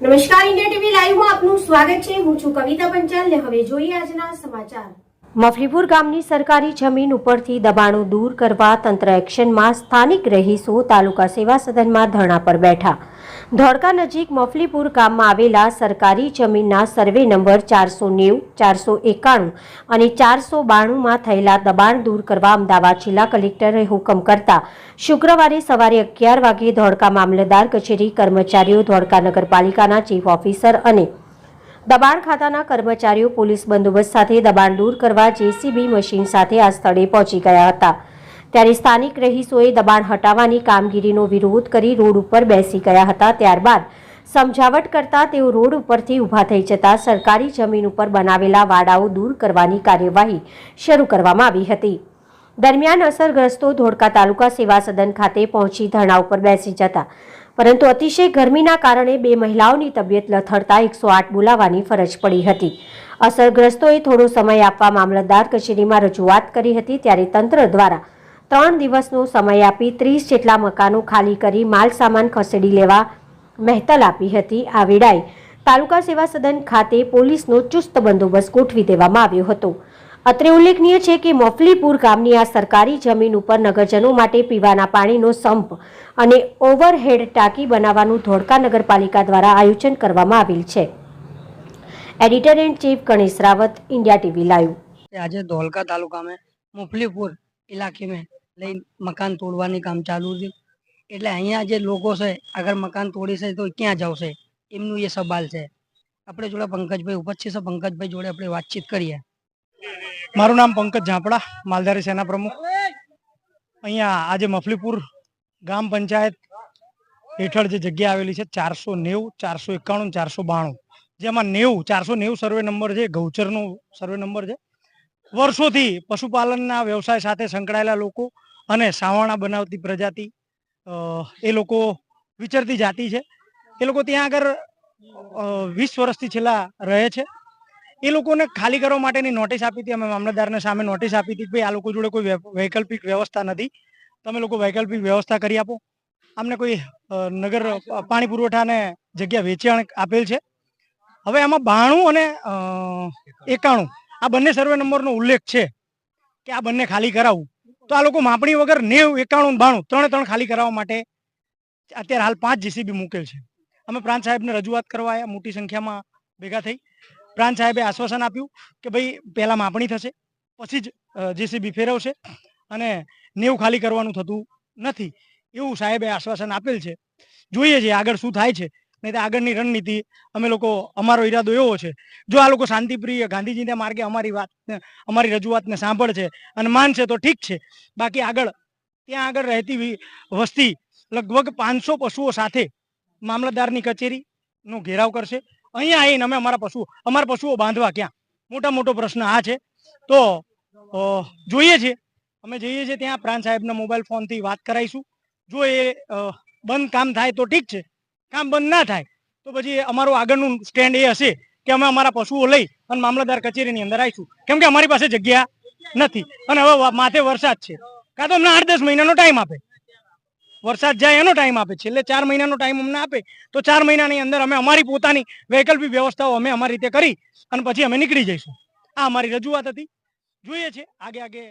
નમસ્કાર, India TV લાઈવમાં આપનું સ્વાગત છે. હું છું કવિતા પંચાલ ને હવે જોઈએ આજના સમાચાર. મફલીપુર ગામની સરકારી જમીન ઉપરથી દબાણો દૂર કરવા તંત્ર એક્શનમાં સ્થાનિક રહીશો તાલુકા સેવા સદનમાં ધરણા પર બેઠા. ધોળકા નજીક મફલીપુર ગામમાં આવેલા સરકારી જમીનના સર્વે નંબર ચારસો નેવું, ચારસો એકાણું અને ચારસો બાણુંમાં થયેલા દબાણ દૂર કરવા અમદાવાદ જિલ્લા કલેક્ટરે હુકમ કરતા શુક્રવારે સવારે અગિયાર વાગે ધોળકા મામલતદાર કચેરી કર્મચારીઓ ધોળકા નગરપાલિકાના ચીફ ઓફિસર અને દબાણ ખાતાના કર્મચારીઓ પોલીસ બંદોબસ્ત સાથે દબાણ દૂર કરવા જેસીબી મશીન સાથે આ સ્થળે પહોંચી ગયા હતા. ત્યારે સ્થાનિક રહીશોએ દબાણ હટાવવાની કામગીરીનો વિરોધ કરી રોડ ઉપર બેસી ગયા હતા. ત્યારબાદ સમજાવટ કરતા તેઓ રોડ ઉપરથી ઊભા થઈ જતા સરકારી જમીન ઉપર બનાવેલા વાડાઓ દૂર કરવાની કાર્યવાહી શરૂ કરવામાં આવી હતી. દરમિયાન અસરગ્રસ્તો ધોળકા તાલુકા સેવા સદન ખાતે પહોંચી ધરણા ઉપર બેસી જતા પરંતુ અતિશય ગરમીના કારણે બે મહિલાઓની તબિયત લથડતા એકસો આઠ બોલાવવાની ફરજ પડી હતી. અસરગ્રસ્તોએ થોડો સમય આપવા મામલતદાર કચેરીમાં રજૂઆત કરી હતી ત્યારે તંત્ર દ્વારા ત્રણ દિવસનો સમય આપી ત્રીસ જેટલા મકાનો ખાલી કરી માલ સામાન ખસેડી લેવા મહેતલ આપી હતી. આ વેળાએ તાલુકા સેવા સદન ખાતે પોલીસનો ચુસ્ત બંદોબસ્ત ગોઠવી દેવામાં આવ્યો હતો. અત્રે ઉલ્લેખનીય છે કે મોફલીપુર ગામની આ સરકારી જમીન ઉપર નગરજનો માટે પીવાના પાણીનો સંપ અને ઓવરહેડ ટાંકી બનાવવાનું ધોળકા નગરપાલિકા દ્વારા આયોજન કરવામાં આવેલ છે editor and chief Ganesh Rawat India TV live આજે ધોલકા તાલુકા में मुफलीपुर इलाके में લઈ મકાન તોડવાની કામ ચાલુ છે એટલે અહીંયા જે લોકો છે અગર મકાન તોડી છે તો ક્યાં જશે એમનું એ સવાલ છે આપણે જોડે પંકજભાઈ ઉપસ્થિત છે પંકજભાઈ જોડે આપણે વાતચીત કરીએ મારું નામ પંકજ ઝાપડા, માલધારી સેના પ્રમુખ. અહીંયા આજે મફલીપુર ગ્રામ પંચાયત હેઠળ જે જગ્યા આવેલી છે, ચારસો નેવું, ચારસો એકાણું, ચારસો બાણું. જેમાં નેવું, ચારસો નેવું સર્વે નંબર છે, ગૌચરનો સર્વે નંબર છે. વર્ષોથી પશુપાલનના વ્યવસાય સાથે સંકળાયેલા લોકો અને સાવરણા બનાવતી પ્રજાતિ એ લોકો વિચરતી જાતિ છે. એ લોકો ત્યાં આગળ વીસ વર્ષથી છેલ્લા રહે છે. એ લોકોને ખાલી કરવા માટેની નોટિસ આપી હતી. અમે મામલતદારને સામે નોટિસ આપી હતી કે ભાઈ, આ લોકો જોડે કોઈ વૈકલ્પિક વ્યવસ્થા નથી. તમે લોકો વૈકલ્પિક વ્યવસ્થા કરી આપો. અમને કોઈ નગર પાણી પુરવઠાને જગ્યા વેચાણ આપેલ છે. હવે આમાં બાણું અને એકાણું, આ બંને સર્વે નંબરનો ઉલ્લેખ છે કે આ બંને ખાલી કરાવવું તો આ લોકો માપણી વગર નેવ, એકાણું બાણું, ત્રણે ત્રણ ખાલી કરાવવા માટે અત્યારે હાલ પાંચ જીસીબી મૂકેલ છે. અમે પ્રાંત સાહેબને રજૂઆત કરવા મોટી સંખ્યામાં ભેગા થઈ. પ્રાંત સાહેબે આશ્વાસન આપ્યું કે ભાઈ પહેલાં માપણી થશે, પછી જ જેસીબી ફેરવશે અને નેવું ખાલી કરવાનું થતું નથી. એવું સાહેબે આશ્વાસન આપેલ છે. જોઈએ છે આગળ શું થાય છે. નહીં તો આગળની રણનીતિ અમે લોકો, અમારો ઈરાદો એવો છે. જો આ લોકો શાંતિપ્રિય ગાંધીજીના માર્ગે અમારી વાત, અમારી રજૂઆતને સાંભળશે અને માનશે તો ઠીક છે. બાકી આગળ, ત્યાં આગળ રહેતી વસ્તી લગભગ પાંચસો પશુઓ સાથે મામલતદારની કચેરીનો ઘેરાવ કરશે. અહીંયા આવીને અમે અમારા પશુઓ અમારા પશુઓ બાંધવા ક્યાં? મોટા મોટો પ્રશ્ન આ છે. તો જોઈએ છે. અમે જઈએ છીએ ત્યાં, પ્રાંત સાહેબના મોબાઈલ ફોનથી વાત કરાવીશું. જો એ બંધ કામ થાય તો ઠીક છે. કામ બંધ ના થાય તો પછી અમારું આગળનું સ્ટેન્ડ એ હશે કે અમે અમારા પશુઓ લઈ અને મામલતદાર કચેરીની અંદર આવીશું. કેમ કે અમારી પાસે જગ્યા નથી. અને હવે માથે વરસાદ છે. કાં તો અમને આઠ દસ મહિનાનો ટાઈમ આપે. વરસાદ જાય એનો ટાઈમ આપે. છેલ્લે ચાર મહિનાનો ટાઈમ અમને આપે. તો ચાર મહિનાની અંદર અમે અમારી પોતાની વૈકલ્પિક વ્યવસ્થાઓ અમે અમારી રીતે કરી અને પછી અમે નીકળી જઈશું. આ અમારી રજૂઆત હતી. જોઈએ છે. આગે આગે.